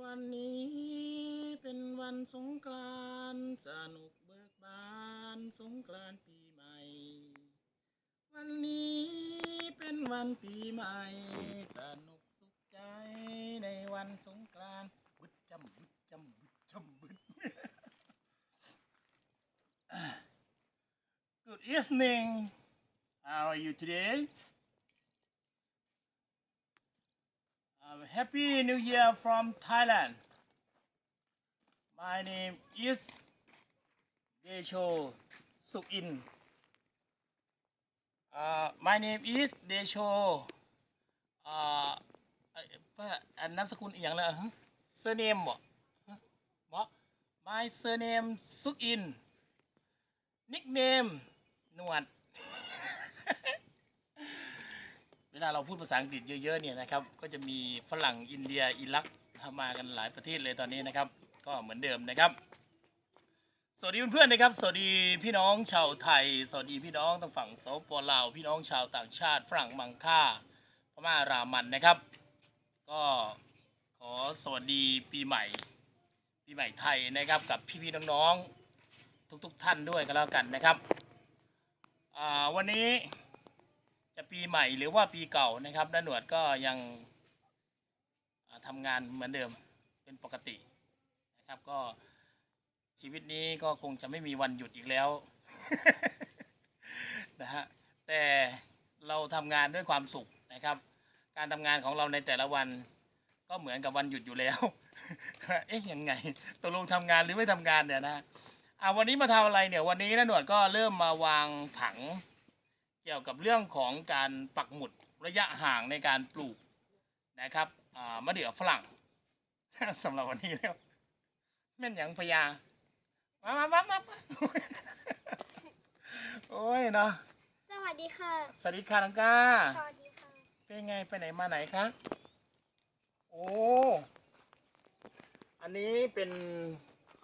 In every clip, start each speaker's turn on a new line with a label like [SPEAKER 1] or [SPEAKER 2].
[SPEAKER 1] วันนี้เป็นวันสงกรานต์สนุกเบิกบานสงกรานต์ปีใหม่ วันนี้เป็นวันปีใหม่ สนุกสุขใจในวันสงกรานต์บึดจำบึดจำบึดจำบึด Good evening. How are you today? Happy New Year from Thailand. My name is Desho Sukin. Uh, my name is Desho. Uh, อันนามสกุลอหย่างละฮะ surname บ่บ่ My surname Sukin. Nickname นวด เวลาเราพูดภาษาอังกฤษเยอะๆเนี่ยนะครับก็จะมีฝรั่งอินเดียอิรักมากันหลายประเทศเลยตอนนี้นะครับ ก็เหมือนเดิมนะครับ สวัสดีเพื่อนๆนะครับ สวัสดีพี่น้องชาวไทย สวัสดีพี่น้องทางฝั่งสปปลาวพี่น้องชาวต่างชาติฝรั่งมังค่าพม่ารามันนะครับ ก็ขอสวัสดีปีใหม่ปีใหม่ไทยนะครับกับพี่ๆน้องๆทุกๆท่านด้วยกันแล้วกันนะครับวันนี้ จะปีใหม่หรือว่าปีเก่านะครับน้าหนวดก็ยังอ่าทำงานเหมือนเดิมเป็นปกตินะครับก็ชีวิตนี้ก็คงจะไม่มีวันหยุดอีกแล้วนะฮะแต่เราทำงานด้วยความสุขนะครับ การทำงานของเราในแต่ละวันก็เหมือนกับวันหยุดอยู่แล้ว เอ๊ะยังไงตกลงทำงานหรือไม่ทำงานเนี่ยนะอ่าวันนี้มาทำอะไรเนี่ยวันนี้น้าหนวดก็เริ่มมาวางผัง เกี่ยวกับเรื่องของการปักหมุดระยะห่างในการปลูกนะครับอ่ามะเดื่อฝรั่งสำหรับวันนี้แล้วแม่นหยังพญามามามามามาโอ้ยเนาะ
[SPEAKER 2] สวัสดีค่ะ
[SPEAKER 1] สวัสดีค่ะลังกา
[SPEAKER 2] สวัสดีค่ะ
[SPEAKER 1] เป็นไงไปไหนมาไหนคะโอ้อันนี้เป็น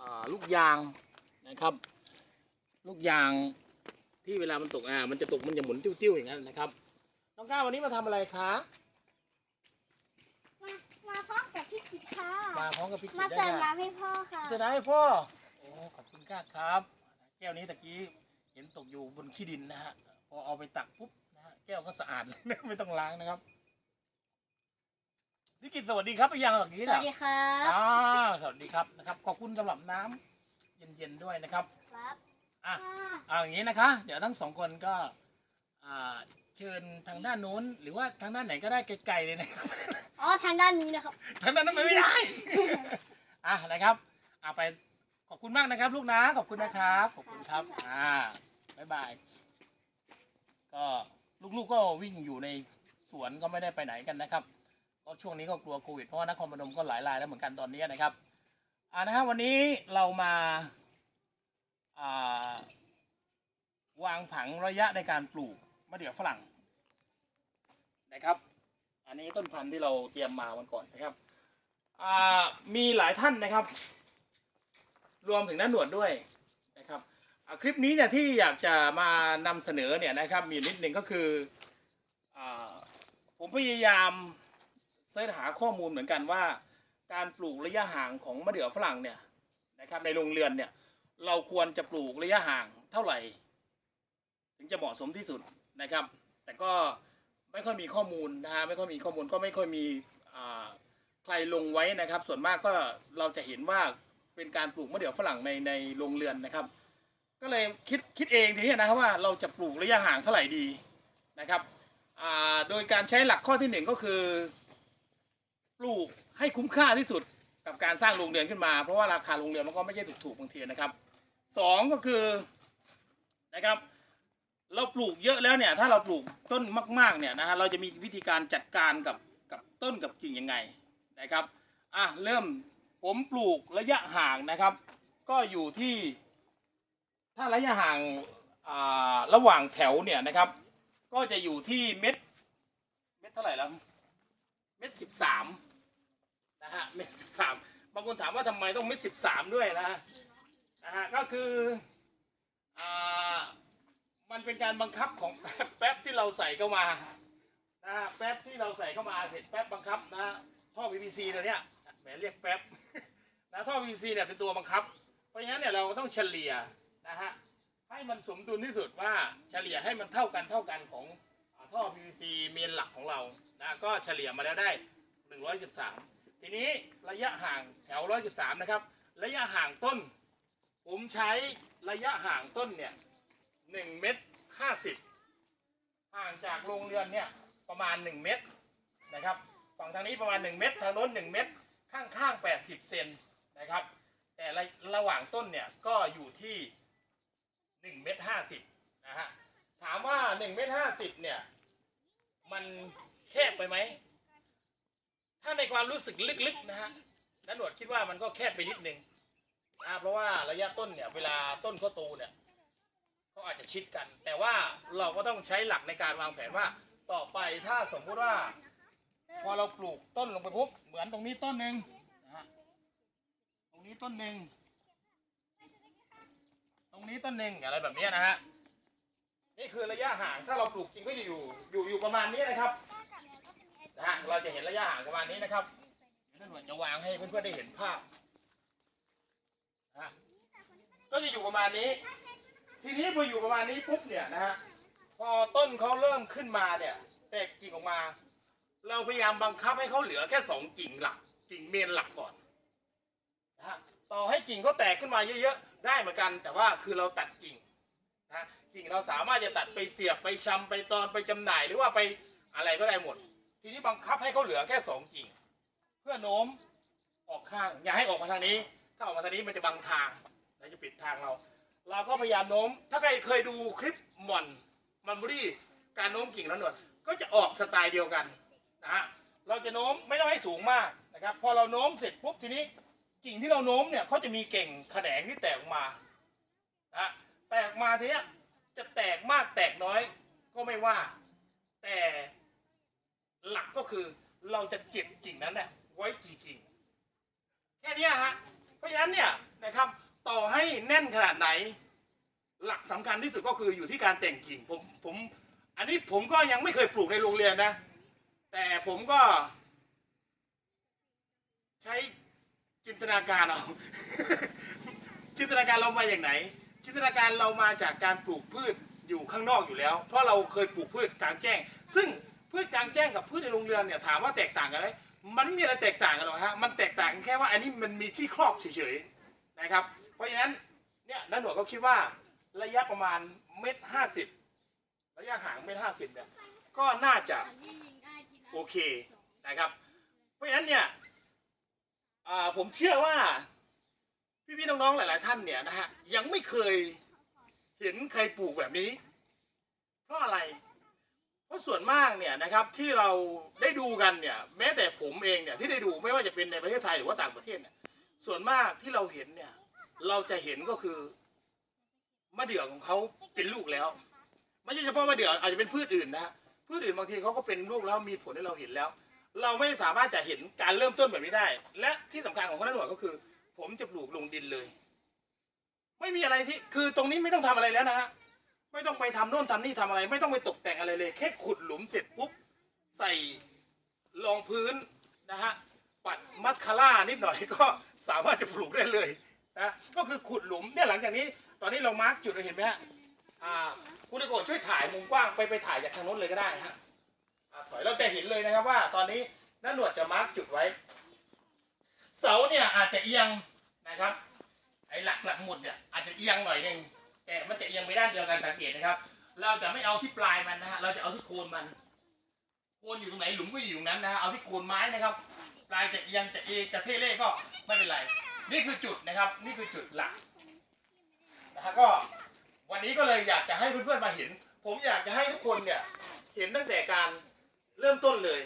[SPEAKER 1] อ่าลูกยางนะครับ ลูกยาง ที่เวลามันตกอ่า มันจะตกมันจะหมุนติ้วๆอย่างนั้นนะครับ น้องก้าววันนี้มาทำอะไรคะ
[SPEAKER 2] มามาพร้อมกับพี่กิตค่ะ
[SPEAKER 1] มาพร้อมกับพี่กิต
[SPEAKER 2] มา
[SPEAKER 1] ได้
[SPEAKER 2] เสิร์ฟ
[SPEAKER 1] ค่ะ
[SPEAKER 2] น้ำให้พ่อค่ะ
[SPEAKER 1] เสร็จแล้วให้พ่อโอ้ขอบคุณค่ะครับแก้วนี้ตะกี้เห็นตกอยู่บนขี้ดินนะฮะพอเอาไปตักปุ๊บนะฮะแก้วก็สะอาดเลยนะไม่ต้องล้างนะครับพี่กิตสวัสดีครับไปยังหลังนี้
[SPEAKER 2] สวัสดีครับ
[SPEAKER 1] อ่าสวัสดีครับนะครับขอบคุณสำหรับน้ำเย็นๆด้วยนะครับ
[SPEAKER 2] ครับ
[SPEAKER 1] อะ
[SPEAKER 2] ค่ะ
[SPEAKER 1] เอาอย่างนี้นะคะ เดี๋ยวทั้งสองคนก็อ่าเชิญทางด้านนู้น หรือว่าทางด้านไหนก็ได้ไกลๆเลยนะครับ
[SPEAKER 2] อ๋อทางด้านนี้นะครับ
[SPEAKER 1] ทางด้านนั้นมันไม่ได้ อะนะครับอะไปขอบคุณมากนะครับ ลูกนะขอบคุณนะครับขอบคุณครับอ่าบ๊ายบายก็ลูกๆก็วิ่งอยู่ในสวนก็ไม่ได้ไปไหนกันนะครับก็ช่วงนี้ก็กลัวโควิดเพราะว่านครพนมก็หลายรายแล้วเหมือนกันตอนนี้นะครับอ่านะฮะวันนี้เรามาอ่า วางผังระยะในการปลูกมะเดื่อฝรั่งนะครับ อันนี้ต้นพันธุ์ที่เราเตรียมมาวันก่อนนะครับมีหลายท่านนะครับ รวมถึงน้าหนวดด้วยนะครับคลิปนี้เนี่ยที่อยากจะมานำเสนอเนี่ยนะครับมีนิดหนึ่งก็คืออผมพยายามเสิร์ชหาข้อมูลเหมือนกันว่า การปลูกระยะห่างของมะเดื่อฝรั่งเนี่ยนะครับในโรงเรือนเนี่ย เราควรจะปลูกระยะห่างเท่าไหร่ ถึงจะเหมาะสมที่สุดนะครับ แต่ก็ไม่ค่อยมีข้อมูลนะฮะไม่ค่อยมีข้อมูลก็ไม่ค่อยมีอ่าใครลงไว้นะครับ ส่วนมากก็เราจะเห็นว่าเป็นการปลูกมะเดื่อฝรั่งในในโรงเรือนนะครับ ก็เลยคิดคิดเองทีนี้นะครับว่าเราจะปลูกระยะห่างเท่าไหร่ดีนะครับอ่าโดยการใช้หลักข้อที่หนึ่งก็คือปลูกให้คุ้มค่าที่สุดกับการสร้างโรงเรือนขึ้นมา เพราะว่าราคาโรงเรือนมันก็ไม่ใช่ถูกๆบางทีนะครับ สองก็คือนะครับ เราปลูกเยอะแล้วเนี่ย ถ้าเราปลูกต้นมาก ๆ เนี่ยนะฮะเราจะมีวิธีการจัดการกับกับต้นกับกิ่งยังไงนะครับอะเริ่มผมปลูกระยะห่างนะครับ ก็อยู่ที่ ถ้าระยะห่างอ่าระหว่างแถวเนี่ยนะครับ ก็จะอยู่ที่เม็ดเม็ดเท่าไหร่แล้วเม็ดสิบสามนะฮะเม็ดสิบสามบางคนถามว่าทำไมต้องเม็ดสิบสามด้วยนะฮะ นะฮะก็คืออ่ามันเป็นการบังคับของแป๊บที่เราใส่เข้ามานะฮะแป๊บที่เราใส่เข้ามาเสร็จแป๊บบังคับนะฮะท่อ PVC ตัวเนี้ยแหมเรียกแป๊บ นะท่อ PVC เนี่ยเป็นตัวบังคับ เพราะฉะนั้นเนี่ยเราต้องเฉลี่ยนะฮะให้มันสมดุลที่สุดว่าเฉลี่ยให้มันเท่ากันเท่ากันของอ่าท่อ PVC เมนหลักของเรานะก็เฉลี่ยมาแล้วได้ 113 ทีนี้ระยะห่างแถว 113 นะครับ ระยะห่างต้น ผมใช้ระยะห่างต้นเนี่ย1เมตร50ห่างจากโรงเรือนเนี่ยประมาณ 1 เมตรนะครับฝั่งทางนี้ประมาณ 1 เมตร ทางโน้น 1 เมตร ข้างๆ80 เซนนะครับ แต่ระระหว่างต้นเนี่ยก็อยู่ที่1เมตร50นะฮะถามว่า1เมตร50เนี่ยมันแคบไปไหม ถ้าในความรู้สึกลึกๆนะฮะนันหนวดคิดว่ามันก็แคบไปนิดนึง นะเพราะว่าระยะต้นเนี่ยเวลาต้นเขาโตเนี่ยเขาอาจจะชิดกัน แต่ว่าเราก็ต้องใช้หลักในการวางแผนว่าต่อไปถ้าสมมุติว่า พอเราปลูกต้นลงไปปุ๊บเหมือนตรงนี้ต้นหนึ่งนะฮะตรงนี้ต้นหนึ่งตรงนี้ต้นหนึ่งอะไรแบบนี้นะฮะนี่คือระยะห่างถ้าเราปลูกจริงก็จะอยู่อยู่อยู่ประมาณนี้นะครับนะฮะเราจะเห็นระยะห่างประมาณนี้นะครับเดี๋ยวท่นหวดจะวางให้เพื่อนๆได้เห็นภาพ ก็จะอยู่ประมาณนี้ ทีนี้พออยู่ประมาณนี้ปุ๊บเนี่ยนะฮะพอต้นเขาเริ่มขึ้นมาเนี่ย แตกกิ่งออกมา เราพยายามบังคับให้เขาเหลือแค่สองกิ่งหลัก กิ่งเมนหลักก่อนนะฮะต่อให้กิ่งเขาแตกขึ้นมาเยอะๆ ได้เหมือนกัน แต่ว่าคือเราตัดกิ่งนะฮะกิ่งเราสามารถจะตัดไปเสียบไปชำไปตอนไปจำหน่ายหรือว่าไปอะไรก็ได้หมด ทีนี้บังคับให้เขาเหลือแค่สองกิ่ง เพื่อโน้มออกข้างอย่าให้ออกมาทางนี้ ถ้าออกมาทางนี้มันจะบังทาง จะปิดทางเรา เราก็พยายามโน้ม ถ้าใครเคยดูคลิปหม่อนมันบุรีการโน้มกิ่งแล้วหนวดก็จะออกสไตล์เดียวกันนะฮะเราจะโน้มไม่ต้องให้สูงมากนะครับ พอเราโน้มเสร็จปุ๊บทีนี้กิ่งที่เราโน้มเนี่ยเขาจะมีเก่งแขนงที่แตกออกมานะแตกมาทีเนี้จะแตกมากแตกน้อยก็ไม่ว่า แต่หลักก็คือเราจะเก็บกิ่งนั้นเนี่ยไว้กี่กิ่งแค่นี้ฮะเพราะฉะนั้นเนี่ยนะครับ ต่อให้แน่นขนาดไหน หลักสำคัญที่สุดก็คืออยู่ที่การแต่งกิ่งผมผมอันนี้ผมก็ยังไม่เคยปลูกในโรงเรียนนะ แต่ผมก็ ใช้จินตนาการเอาจินตนาการเรามาอย่างไหน จินตนาการเรามาจากการปลูกพืชอยู่ข้างนอกอยู่แล้ว เพราะเราเคยปลูกพืชกลางแจ้ง ซึ่งพืชกลางแจ้งกับพืชในโรงเรือนเนี่ยถามว่าแตกต่างกันไหมมันไม่มีอะไรแตกต่างกันหรอกฮะมันแตกต่างแค่ว่าอันนี้มันมีที่ครอบเฉยๆนะครับ เพราะฉะนั้นเนี่ยนันหนวดก็คิดว่าระยะประมาณเมตรห้าสิบระยะห่างเมตรห้าสิบเนี่ยก็น่าจะโอเคนะครับ เพราะฉะนั้นเนี่ยอ่าผมเชื่อว่าพี่ๆน้องๆหลาย ๆ ท่านเนี่ยนะฮะยังไม่เคยเห็นใครปลูกแบบนี้ เพราะอะไร เพราะส่วนมากเนี่ยนะครับที่เราได้ดูกันเนี่ยแม้แต่ผมเองเนี่ยที่ได้ดูไม่ว่าจะเป็นในประเทศไทยหรือว่าต่างประเทศเนี่ยส่วนมากที่เราเห็นเนี่ย เราจะเห็นก็คือมะเดื่อของเขาเป็นลูกแล้ว ไม่ใช่เฉพาะมะเดื่ออาจจะเป็นพืชอื่นนะพืชอื่นบางทีเขาก็เป็นลูกแล้วมีผลให้เราเห็นแล้ว เราไม่สามารถจะเห็นการเริ่มต้นแบบนี้ได้ และที่สำคัญของข้าวหนวดก็คือ ผมจะปลูกลงดินเลย ไม่มีอะไรที่คือตรงนี้ไม่ต้องทำอะไรแล้วนะฮะไม่ต้องไปทำโน่นทำนี่ทำอะไร ไม่ต้องไปตกแต่งอะไรเลย แค่ขุดหลุมเสร็จปุ๊บใส่รองพื้นนะฮะปัดมัสคาร่านิดหน่อยก็สามารถจะปลูกได้เลย นะก็คือขุดหลุมเนี่ยหลังจากนี้ ตอนนี้เรามาร์กจุดเราเห็นไหมฮะอ่าคุณตะโกนช่วยถ่ายมุมกว้างไปไปถ่ายจากทางโน้นเลยก็ได้นะฮะอ่าถอยเราจะเห็นเลยนะครับว่า ตอนนี้น้าหนวดจะมาร์กจุดไว้ เสาเนี่ยอาจจะเอียงนะครับ ไอ้หลักหลักหมุดเนี่ยอาจจะเอียงหน่อยหนึงแต่มันจะเอียงไปด้านเดียวกันสังเกตนะครับ เราจะไม่เอาที่ปลายมันนะฮะเราจะเอาที่โคนมันโคนอยู่ตรงไหนหลุมก็อยู่ตรงนั้นนะฮะเอาที่โคนไม้นะครับ ปลายจะเอียงจะเอจะเทเล่ก็ไม่เป็นไร นี่คือจุดนะครับนี่คือจุดหลักนะฮะก็วันนี้ก็เลยอยากจะให้เพื่อนๆมาเห็น ผมอยากจะให้ทุกคนเนี่ยเห็นตั้งแต่การเริ่มต้นเลย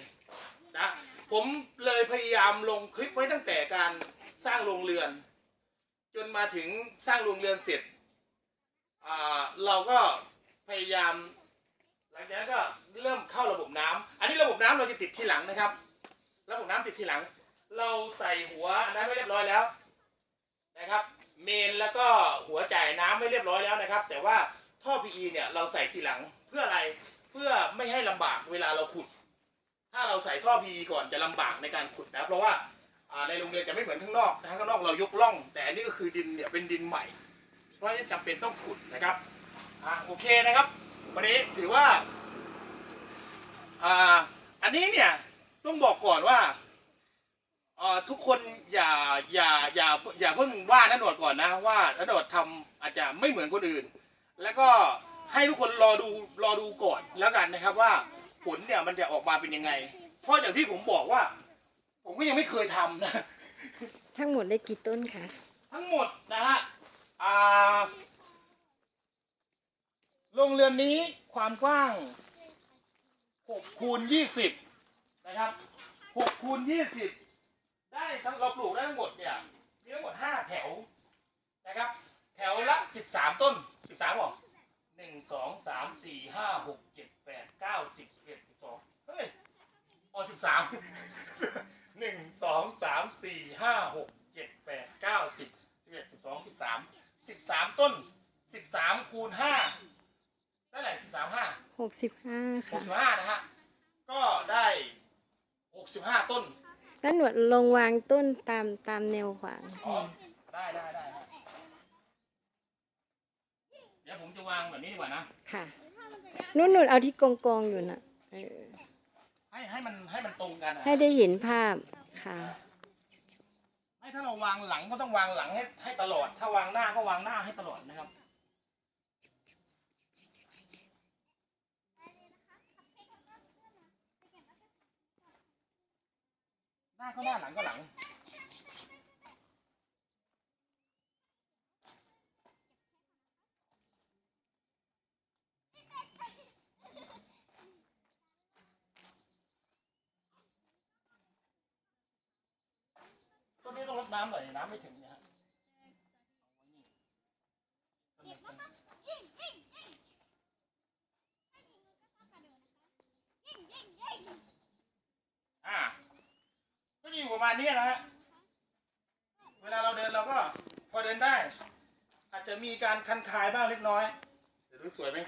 [SPEAKER 1] นะผมเลยพยายามลงคลิปไว้ตั้งแต่การสร้างโรงเรือน จนมาถึงสร้างโรงเรือนเสร็จอ่าเราก็พยายามหลังจากนั้นก็เริ่มเข้าระบบน้ำอันนี้ระบบน้ำเราจะติดทีหลังนะครับ ระบบน้ำติดทีหลัง เราใส่หัวอันนั้นไว้เรียบร้อยแล้ว นะครับ เมนแล้วก็หัวจ่ายน้ำไม่เรียบร้อยแล้วนะครับ แต่ว่าท่อ PE เนี่ยเราใส่ทีหลังเพื่ออะไรเพื่อไม่ให้ลำบากเวลาเราขุด ถ้าเราใส่ท่อ PE ก่อนจะลำบากในการขุดนะเพราะว่าอ่าในโรงเรียนจะไม่เหมือนข้างนอกนะข้างนอกเรายกล่อง แต่อันนี้ก็คือดินเนี่ยเป็นดินใหม่ เพราะฉะนั้นจำเป็นต้องขุดนะครับอ่าโอเคนะครับ วันนี้ถือว่าอ่าอันนี้เนี่ยต้องบอกก่อนว่า ทุกคนอย่าอย่าอย่าอย่าเพิ่งว่านันหนวดก่อนนะว่านันหนวดทำอาจจะไม่เหมือนคนอื่น แล้วก็ให้ทุกคนรอดูรอดูก่อนแล้วกันนะครับว่าผลเนี่ยมันจะออกมาเป็นยังไง เพราะอย่างที่ผมบอกว่า ผมก็ยังไม่เคยทำนะ
[SPEAKER 3] ทั้งหมดได้กี่ต้นคะ
[SPEAKER 1] ทั้งหมดนะฮะอ่าโรงเรือนนี้ความกว้าง6คูณ20 นะครับ6คูณ20 ได้ทั้งเราปลูกได้ทั้งหมดเนี่ยมีทั้งหมด5แถวนะครับ แถวละ13ต้น13หรอหนึ่งสองสามสี่ห้าหกเจ็ดแปดเก้าสิบสิบเอ็ดสิบสองเฮ้ยอ๋อสิบสามหนึ่งสองสามสี่ห้าหกเจ็ดแปดเก้าสิบสิบเอ็ดสิบสองสิบสามสิบสามต้นสิบสามคูณห้าได้ไหนสิบสามห้า
[SPEAKER 3] หกสิบห้า
[SPEAKER 1] ห
[SPEAKER 3] ค่ะ
[SPEAKER 1] กสิบห้านะฮะก็ได้หกสิบห้าต้น
[SPEAKER 3] แล้วหนวดลงวางต้นตามตามแนวขวาง
[SPEAKER 1] อ๋อได้ได้ได้ฮะเดี๋ยวผมจะวางแบบนี้ดีกว่านะ
[SPEAKER 3] ค่ะนุ่นหนุนเอาที่กองกองๆอยู่นะเออ
[SPEAKER 1] ให้ให้มันให้มันตรงกันอะ
[SPEAKER 3] ให้ได้เห็นภาพค่ะ
[SPEAKER 1] ไม่ถ้าเราวางหลังก็ต้องวางหลังให้ให้ตลอด ถ้าวางหน้าก็วางหน้าให้ตลอดนะครับ น้าก็หน้าหลังก็หลัง ต้นนี้ต้องรดน้ำหน่อยน้ำไม่ถึงเนะฮะอ่าก็อยู่ ประมาณนี้นะฮะ เวลาเราเดินเราก็พอเดินได้ อาจจะมีการคันคายบ้างเล็กน้อย เดี๋ยวดูสวยไหม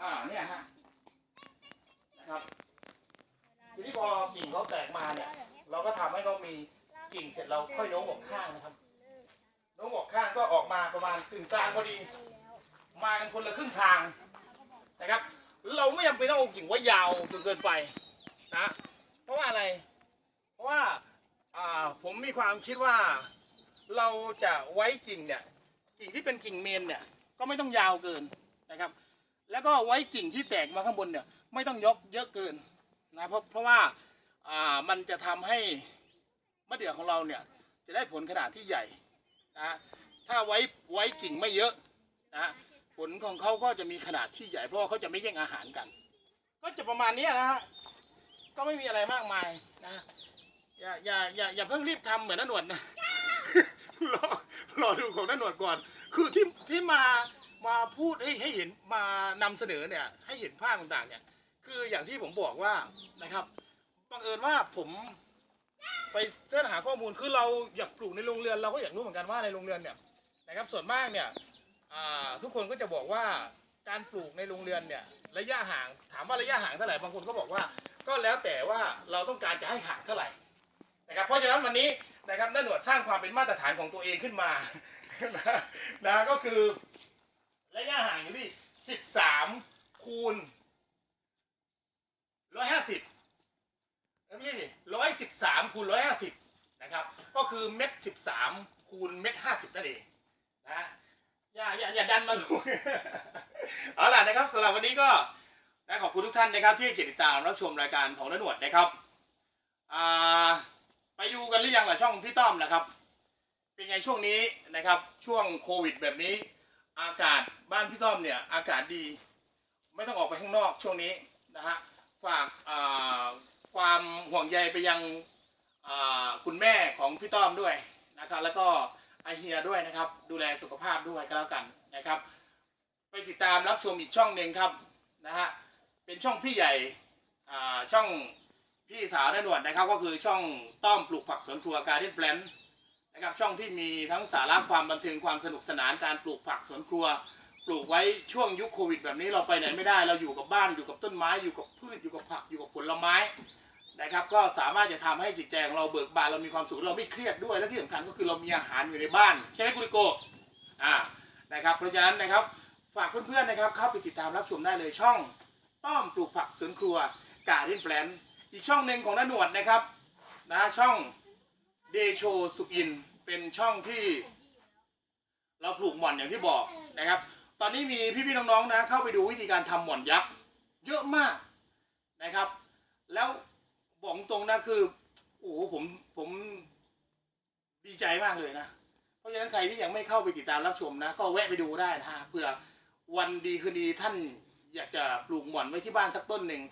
[SPEAKER 1] อ่าเนี่ยฮะนะครับทีนี้พอกิ่งเขาแตกมาเนี่ย เราก็ทำให้เขามีกิ่งเสร็จเราค่อยโน้มออกข้างนะครับโน้มออกข้างก็ออกมาประมาณกึ่งกลางพอดี มากันคนละครึ่งทางนะครับ เราไม่จำเป็นต้องเอากิ่งไว้ยาวจนเกินไปนะเพราะว่าอะไร ราะว่าอ่าผมมีความคิดว่าเราจะไว้กิ่งเนี่ยกิ่งที่เป็นกิ่งเมนเนี่ยก็ไม่ต้องยาวเกินนะครับ แล้วก็ไว้กิ่งที่แตกมาข้างบนเนี่ยไม่ต้องยกเยอะเกินนะเพราะเพราะว่าอ่ามันจะทำให้มะเดื่อของเราเนี่ยจะได้ผลขนาดที่ใหญ่นะถ้าไว้ไว้กิ่งไม่เยอะนะผลของเขาก็จะมีขนาดที่ใหญ่เพราะว่าเขาจะไม่แย่งอาหารกัน ก็จะประมาณนี้นะฮะก็ไม่มีอะไรมากมายนะ อย่าอย่าอย่าอย่าเพิ่งรีบทำเหมือนนันหนวดนะ รอรอดูของนันหนวดก่อน คือที่ที่มามาพูดให้ให้เห็นมานำเสนอเนี่ย ให้เห็นภาพต่างๆ เนี่ย คืออย่างที่ผมบอกว่านะครับบังเอิญว่าผมไปเสิร์ชหาข้อมูลคือเราอยากปลูกในโรงเรือนเราก็อยากรู้เหมือนกันว่าในโรงเรือนเนี่ยนะครับส่วนมากเนี่ยอ่าทุกคนก็จะบอกว่าการปลูกในโรงเรือนเนี่ยระยะห่างถามว่าระยะห่างเท่าไหร่บางคนก็บอกว่า ก็แล้วแต่ว่าเราต้องการจะให้ห่างเท่าไหร่ นะครับเพราะฉะนั้นวันนี้นะครับน้าหนวดสร้างความเป็นมาตรฐานของตัวเองขึ้นมานะนะก็คือระยะห่างอยู่ที่13คูณร้อยห้าสิบไม่ใช่ดิร้อยสิบสามคูณร้อยห้าสิบนะครับ ก็คือเม็ดสิบสามคูณเม็ดห้าสิบนั่นเองนะอย่าอย่าอย่าดันมาลูกเอาล่ะนะครับสำหรับวันนี้ก็นะขอบคุณทุกท่านนะครับที่ติดตามรับชมรายการของนหนวดนะครับอ่า ไปดูกันหรือยังล่ะช่องพี่ต้อมนะครับ เป็นไงช่วงนี้นะครับ ช่วงโควิดแบบนี้ อากาศบ้านพี่ต้อมเนี่ยอากาศดี ไม่ต้องออกไปข้างนอกช่วงนี้นะฮะฝากความห่วงใยไปยังคุณแม่ของพี่ต้อมด้วยนะครับแล้วก็ไอเฮียด้วยนะครับ ดูแลสุขภาพด้วยก็แล้วกันนะครับ ไปติดตามรับชมอีกช่องหนึ่งครับนะฮะเป็นช่องพี่ใหญ่ช่อง พี่สาวแน่นวดนะครับ ก็คือช่องต้อมปลูกผักสวนครัวการเด้นแปลนนะครับช่องที่มีทั้งสาระความบันเทิงความสนุกสนานการปลูกผักสวนครัว ปลูกไว้ช่วงยุคโควิด แบบนี้เราไปไหนไม่ได้ เราอยู่กับบ้านอยู่กับต้นไม้อยู่กับพืชอยู่กับผักอยู่กับผลไม้นะครับ ก็สามารถจะทำให้จิตใจของเราเบิกบานเรามีความสุขเราไม่เครียดด้วยและที่สำคัญก็คือเรามีอาหารอยู่ในบ้าน ใช่ไหมคุลิโกอ่านะครับเพราะฉะนั้นนะครับฝากเพื่อนๆนะครับเข้าไปติดตามรับชมได้เลยช่อง ต้อมปลูกผักสวนครัวการเดนแปลน อีกช่องหนึ่งของน้าหนวดนะครับนะช่องเดโชสุกินเป็นช่องที่ เราปลูกหม่อนอย่างที่บอกนะครับ ตอนนี้มีพี่ๆน้องๆนะเข้าไปดูวิธีการทำหม่อนยักษ์เยอะมากนะครับ แล้วบอกตรงนะคือโอ้โหผมผมดีใจมากเลยนะ เพราะฉะนั้นใครที่ยังไม่เข้าไปติดตามรับชมนะ ก็แวะไปดูได้นะฮะเผื่อวันดีคืนดีท่านอยากจะปลูกหม่อนไว้ที่บ้านสักต้นหนึ่ง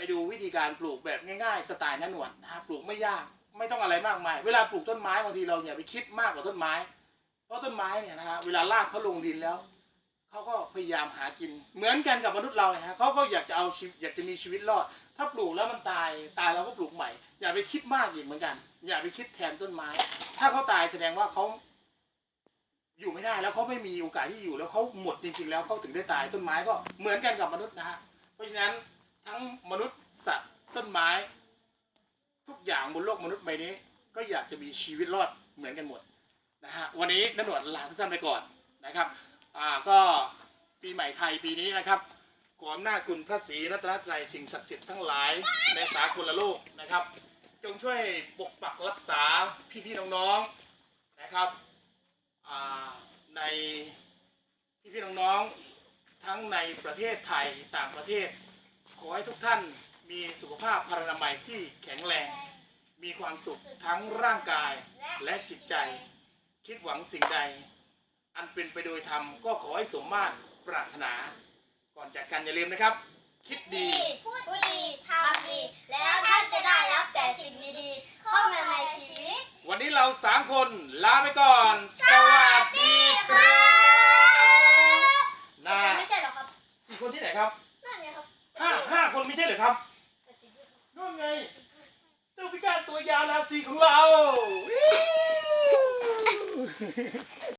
[SPEAKER 1] ไปดูวิธีการปลูกแบบง่ายๆ สไตล์นันหนวดนะฮะปลูกไม่ยากไม่ต้องอะไรมากมาย เวลาปลูกต้นไม้บางทีเราอย่าไปคิดมากกว่าต้นไม้ เพราะต้นไม้เนี่ยนะฮะเวลารากเขาลงดินแล้วเขาก็พยายามหากิน เหมือนกันกับมนุษย์เราเนี่ยฮะเขาก็อยากจะเอาชีวิตอยากจะมีชีวิตรอด ถ้าปลูกแล้วมันตายตายเราก็ปลูกใหม่ อย่าไปคิดมากอีกเหมือนกัน อย่าไปคิดแทนต้นไม้ ถ้าเขาตายแสดงว่าเขาอยู่ไม่ได้แล้วเขาไม่มีโอกาสที่อยู่แล้วเขาหมดจริงๆแล้วเขาถึงได้ตายต้นไม้ก็เหมือนกันกับมนุษย์นะฮะเพราะฉะนั้น ทั้งมนุษย์สัตว์ต้นไม้ ทุกอย่างบนโลกมนุษย์ใบนี้ ก็อยากจะมีชีวิตรอดเหมือนกันหมดนะฮะวันนี้นันหนวดลาทุกท่านไปก่อนนะครับอ่าก็ปีใหม่ไทยปีนี้นะครับขออำนาจคุณพระศรีรัตนตรัยสิ่งศักดิ์สิทธิ์ทั้งหลายในสากลโลกนะครับ จงช่วยปกปักรักษาพี่ๆน้องๆนะครับอ่าในพี่ๆน้องๆทั้งในประเทศไทยต่างประเทศ ขอให้ทุกท่านมีสุขภาพพรรณนามัยที่แข็งแรง มีความสุขทั้งร่างกายและจิตใจ คิดหวังสิ่งใด อันเป็นไปโดยธรรมก็ขอให้สมมาตรปรารถนา ก่อนจากกันอย่าลืมนะครับ คิดดี
[SPEAKER 2] พูดดีทำดี แล้วท่านจะได้รับแต่สิ่งดีๆ เข้ามาในชีวิต
[SPEAKER 1] วันนี้เราสามคนลาไปก่อน สวัสดีครับน่า
[SPEAKER 2] ไม่ใช่หรอครับ
[SPEAKER 1] สี่คนที่ไหนครับ
[SPEAKER 2] นั่นไงครับ
[SPEAKER 1] ห้าห้าคนไม่ใช่เหรอครับนู่นไง เจ้าพิการตัวยาวราศีของเรา